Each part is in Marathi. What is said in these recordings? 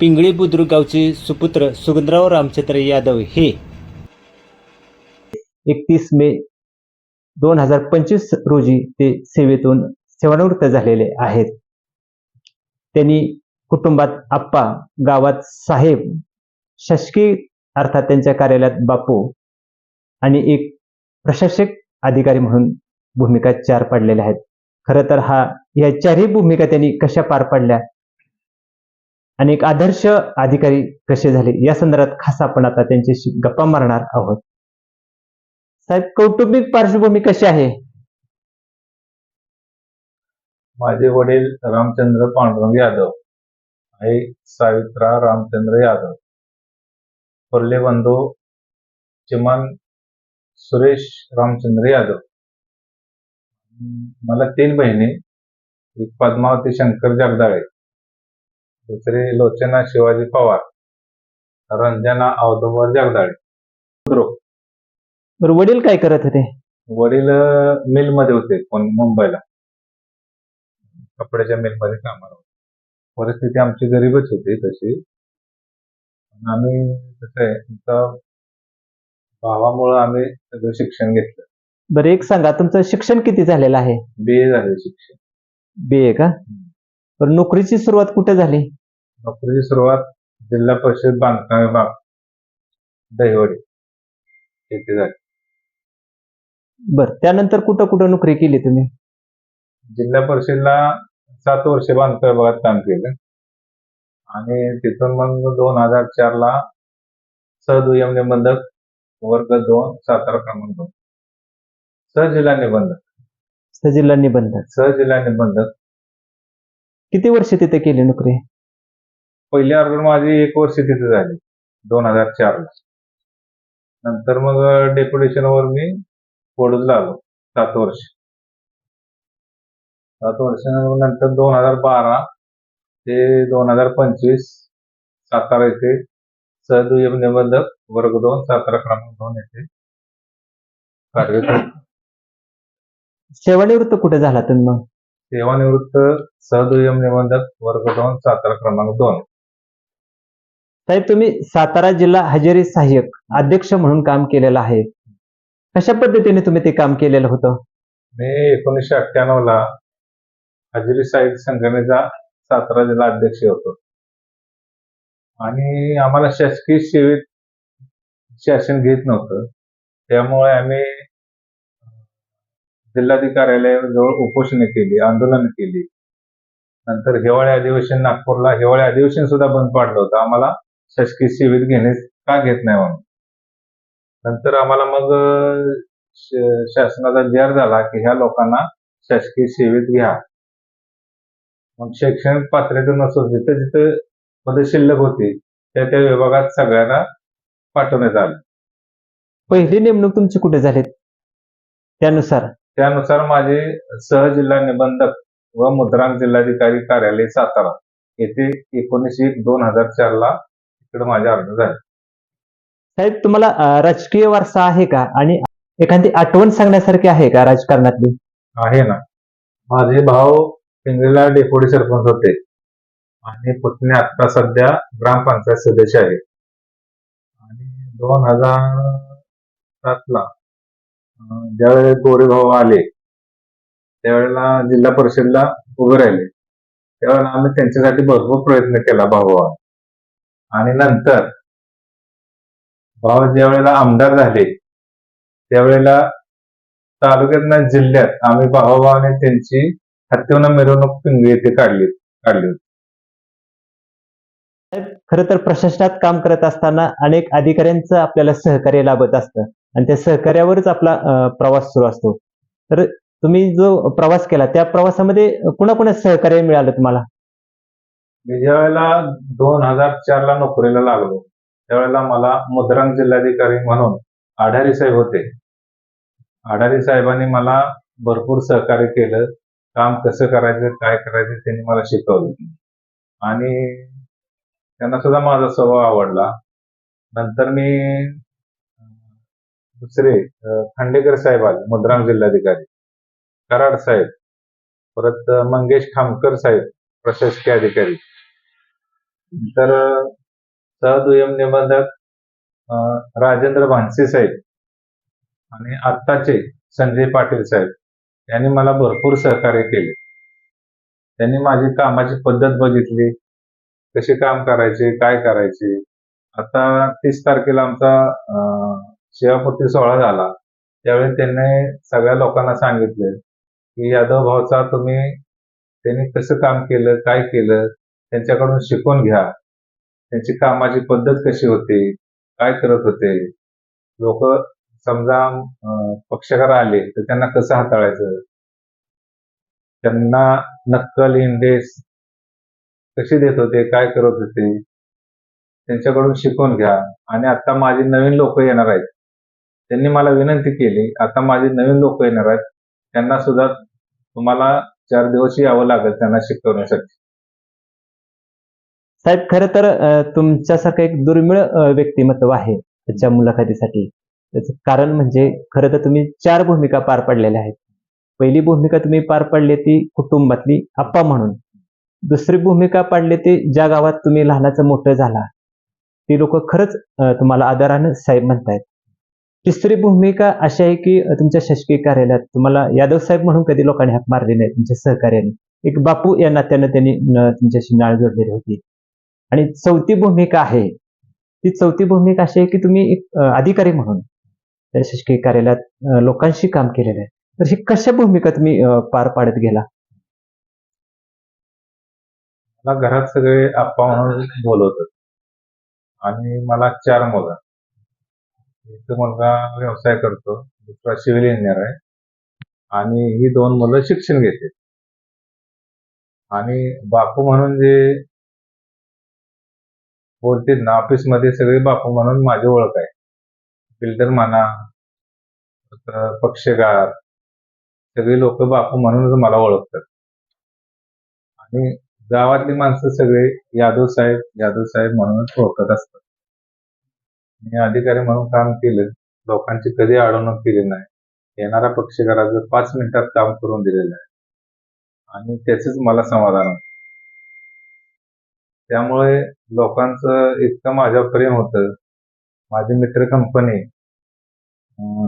पिंगळी बुद्रुक गावचे सुपुत्र सुगंधराव रामचंद्र यादव हे एकतीस मे दोन हजार पंचवीस रोजी ते सेवेतून सेवानिवृत्त झालेले आहेत. त्यांनी कुटुंबात आप्पा गावात साहेब शासकीय अर्थात त्यांच्या कार्यालयात बापू आणि एक प्रशासक अधिकारी म्हणून भूमिका चार पाडलेल्या आहेत. खरं तर हा या चारही भूमिका त्यांनी कशा पार पाडल्या? आणि एक आदर्श अधिकारी कसे झाले? या संदर्भात खास आपण आता त्यांच्याशी गप्पा मारणार आहोत. साहेब कौटुंबिक पार्श्वभूमी कशी आहे? माझे वडील रामचंद्र पांडुरंग यादव आई सावित्रा रामचंद्र यादव. थोरले बंधू चिमन सुरेश रामचंद्र यादव. मला तीन बहिणी एक पद्मावती शंकर जगदाळे. दुसरी लोचना शिवाजी पवार रंजना औदुंबर जगदाळे. बरं. वडील काय करत होते? वडील मिलमध्ये होते पण मुंबईला. कपड्याच्या मिलमध्ये कामाला होते. परिस्थिती आमची गरीबच होती तशी. आम्ही कसं आहे भावामुळं आम्ही सगळं शिक्षण घेतलं. बरं एक सांगा तुमचं शिक्षण किती झालेलं आहे? बी ए झाले शिक्षण. बी ए का? बरं नोकरीची सुरुवात कुठे झाली? नोकरीची सुरुवात जिल्हा परिषद बांधकाम विभाग दहिवडी येथे झाली. बरं त्यानंतर कुठं कुठं नोकरी केली तुम्ही? जिल्हा परिषदला सात वर्ष बांधकाम विभागात काम केलं. आणि तिथून मग दोन हजार चार ला सहदुय्यम निबंधक वर्ग दोन सातारा क्रमांक दोन. सहजिल्हा निबंधक. जिल्हा निबंधक. सहजिल्हा निबंधक किती वर्ष तिथे केली नोकरी? पहिली ऑर्डर माझी एक वर्ष तिथे झाली दोन हजार चार नंतर मग डेप्युटेशन वर मी कोडूजला आलो सात वर्ष. सात वर्ष नंतर दोन हजार बारा ते दोन हजार पंचवीस सातारा येथे सहदुय्यम निबंधक वर्ग दोन सातारा क्रमांक दोन येथे कार्यरत होतो. सेवानिवृत्त कुठे झाला तुम्ही मग? सेवानिवृत्त सहदुय्यम निबंधक वर्ग दोन सातारा क्रमांक दोन. साहेब तुम्ही सातारा जिल्हा हजेरी सहाय्यक अध्यक्ष म्हणून काम केलेलं आहे. कशा पद्धतीने तुम्ही ते काम केलेलं होतं? मी एकोणीसशे अठ्ठ्याण्णव ला हजेरी साहित्य संघटनेचा सातारा जिल्हा अध्यक्ष होतो. आणि आम्हाला शासकीय सेवेत शासन घेत नव्हतं. त्यामुळे आम्ही जिल्हाधिकार्यालयाजवळ उपोषणे केली आंदोलन केली. नंतर हिवाळी अधिवेशन नागपूरला हिवाळी अधिवेशन सुद्धा बंद पाडलं होतं. आम्हाला शासकीय सेवेत घेणे का घेत नाही म्हणून. नंतर आम्हाला मग शासनाचा जर झाला की ह्या लोकांना शासकीय सेवेत घ्या. मग शैक्षणिक पात्रतेनुसार जिथं जिथं पद शिल्लक होती त्या त्या विभागात सगळ्यांना पाठवण्यात आलं. पहिली नेमणूक तुमची कुठे झाली त्यानुसार. त्यानुसार माझे सहजिल्हा निबंधक व मुद्रांक जिल्हाधिकारी कार्यालय सातारा येथे एकोणीसशे दोन हजार चार ला इकडे माझे अर्ज झाले. साहेब तुम्हाला राजकीय वारसा आहे का? आणि एखादी आठवण सांगण्यासारखी आहे का राजकारणातली? आहे ना. माझे भाऊ पिंगळीला डेप्युटी सरपंच होते. आणि पुतणे आता सध्या ग्रामपंचायत सदस्य आहे आणि दोन हजार सात ज्यावेळेला कोरेगाव भाऊ आले त्यावेळेला जिल्हा परिषदला उभे राहिले त्यावेळेला आम्ही त्यांच्यासाठी भरपूर प्रयत्न केला भावा आणि नंतर भाऊ ज्यावेळेला आमदार झाले त्यावेळेला तालुक्यात जिल्ह्यात आम्ही भावाभावाने त्यांची हत्तीवना मिरवणूक पिंगळी येथे काढली काढली होती. खरं तर प्रशासनात काम करत असताना अनेक अधिकाऱ्यांचं आपल्याला सहकार्य लाभत असतं. आणि त्या सहकार्यावरच आपला प्रवास सुरू असतो. तर तुम्ही जो प्रवास केला त्या प्रवासामध्ये कुणाकुणा सहकार्य मिळालं तुम्हाला? मी ज्या वेळेला दोन हजार चार ला नोकरीला लागलो त्यावेळेला मला मुद्रांक जिल्हाधिकारी म्हणून आढारी साहेब होते. आढारी साहेबांनी मला भरपूर सहकार्य केलं काम कसं करायचं काय करायचं त्यांनी मला शिकवलं. आणि त्यांना सुद्धा माझा स्वभाव आवडला. नंतर मी दुसरे खांडेकर साहेब आले मुद्रांक जिल्हाधिकारी. कराड साहेब. परत मंगेश खामकर साहेब प्रशासकीय अधिकारी. तर सहदुयम निबंधक राजेंद्र भानसे साहेब. आणि आत्ताचे संजय पाटील साहेब. यांनी मला भरपूर सहकार्य केले. त्यांनी माझी कामाची पद्धत बघितली. कसे काम करायचे काय करायचे. आता तीस तारखेला आमचा सेवापती सोहळा झाला त्यावेळी त्यांनी सगळ्या लोकांना सांगितले की यादव भाऊचा तुम्ही त्यांनी कसं काम केलं काय केलं त्यांच्याकडून शिकून घ्या. त्यांची कामाची पद्धत कशी होती काय करत होते. लोक समजा पक्षकार आले तर त्यांना कसं हाताळायचं? त्यांना नक्कल इंडेस कशी देत होते काय करत होते? त्यांच्याकडून शिकून घ्या. आणि आता माझी नवीन लोक येणार आहेत. त्यांनी मला विनंती केली आता माझे नवीन लोक येणार आहेत त्यांना सुद्धा तुम्हाला चार दिवस यावं लागेल त्यांना शिकवण्यासाठी. साहेब खरं तर तुमच्यासारखं एक दुर्मिळ व्यक्तिमत्व आहे त्याच्या मुलाखतीसाठी. त्याचं कारण म्हणजे खरं तर तुम्ही चार भूमिका पार पडलेल्या आहेत. पहिली भूमिका तुम्ही पार पडली ती कुटुंबातली आप्पा म्हणून. दुसरी भूमिका पाडली ती ज्या गावात तुम्ही लहानाचं मोठं झाला. ती लोक खरंच तुम्हाला आदरानं साहेब म्हणतायत. तिसरी भूमिका अशी आहे की तुमच्या शासकीय कार्यालयात तुम्हाला यादव साहेब म्हणून कधी लोकांनी हाक मारले नाही तुमच्या सहकार्याने. एक बापू या नात्यानं त्यांनी तुमच्याशी नाळ जोडलेली होती. आणि चौथी भूमिका आहे ती चौथी भूमिका अशी आहे की तुम्ही एक अधिकारी म्हणून त्या शासकीय कार्यालयात लोकांशी काम केलेलं आहे. तर ही कशा भूमिका तुम्ही पार पाडत गेला? मला घरात सगळे आप्पा म्हणून बोलवतात. आणि मला चार मुलं. एक मुलगा व्यवसाय करतो दुसरा सिव्हिल इंजिनियर आहे. आणि ही दोन मुलं शिक्षण घेते आणि बापू म्हणून जे बोलते ना ऑफिसमध्ये सगळे बापू म्हणून माझी ओळख आहे. बिल्डर म्हणा पक्षकार सगळे लोक बापू म्हणूनच मला ओळखतात. आणि गावातली माणसं सगळे यादव साहेब यादव साहेब म्हणूनच ओळखत असतात. मी अधिकारी म्हणून काम केलं. लोकांची कधी अडवणूक केली नाही. येणाऱ्या पक्षकाराचं पाच मिनिटात काम करून दिलेलं आहे. आणि त्याचेच मला समाधान त्यामुळे लोकांचं इतकं माझ्यावर प्रेम होतं. माझी मित्र कंपनी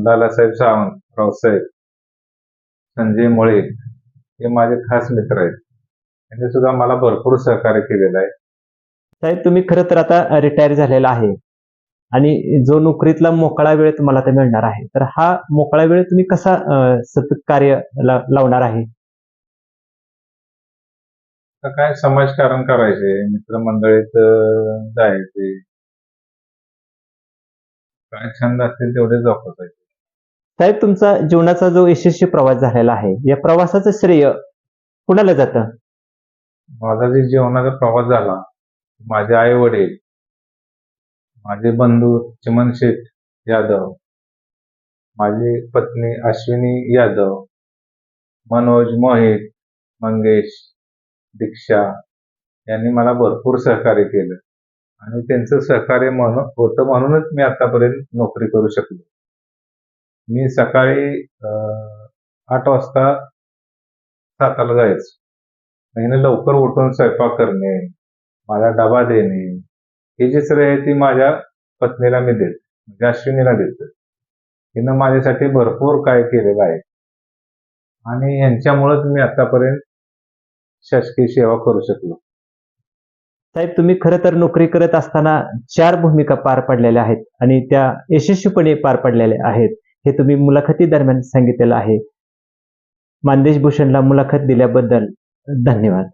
लालासाहेब सावंत रावसाहेब संजय मुळे हे माझे खास मित्र आहेत. त्यांनी सुद्धा मला भरपूर सहकार्य केलेलं आहे. साहेब तुम्ही खरं तर आता रिटायर झालेला आहे. आणि जो नोकरीतला मोकळा वेळ तुम्हाला आता मिळणार आहे. तर हा मोकळा वेळ तुम्ही कसा अ, सतत कार्य ला- लावणार आहे? काय समाजकारण करायचे मित्रमंडळीत जायचे. काय छंद असतील तेवढे जोपासायचे. साहेब तुमचा जीवनाचा जो यशस्वी प्रवास झालेला आहे या प्रवासाचं श्रेय कुणाला जातं? माझा जे जीवनाचा प्रवास झाला माझे आई वडील माझे बंधू चिमन शेठ यादव माझी पत्नी अश्विनी यादव मनोज मोहित मंगेश दीक्षा यांनी मला भरपूर सहकार्य केलं. आणि त्यांचं सहकार्य म्हणून होतं म्हणूनच मी आतापर्यंत नोकरी करू शकलो. मी सकाळी आठ वाजता साताला जायचो. महिने लवकर उठून स्वयंपाक करणे माझा डबा देणे हे जे श्रेय आहे ती माझ्या पत्नीला मी देतो म्हणजे अश्विनीला देतो. तिनं माझ्यासाठी भरपूर काय केलेलं आहे. आणि यांच्यामुळेच मी आतापर्यंत शासकीय सेवा करू शकलो. साहेब तुम्ही खरं तर नोकरी करत असताना चार भूमिका पार पडलेल्या आहेत आणि त्या यशस्वीपणे पार पडलेल्या आहेत. हे तुम्ही मुलाखती दरम्यान सांगितलेलं आहे. मानदेश भूषणला मुलाखत दिल्याबद्दल धन्यवाद.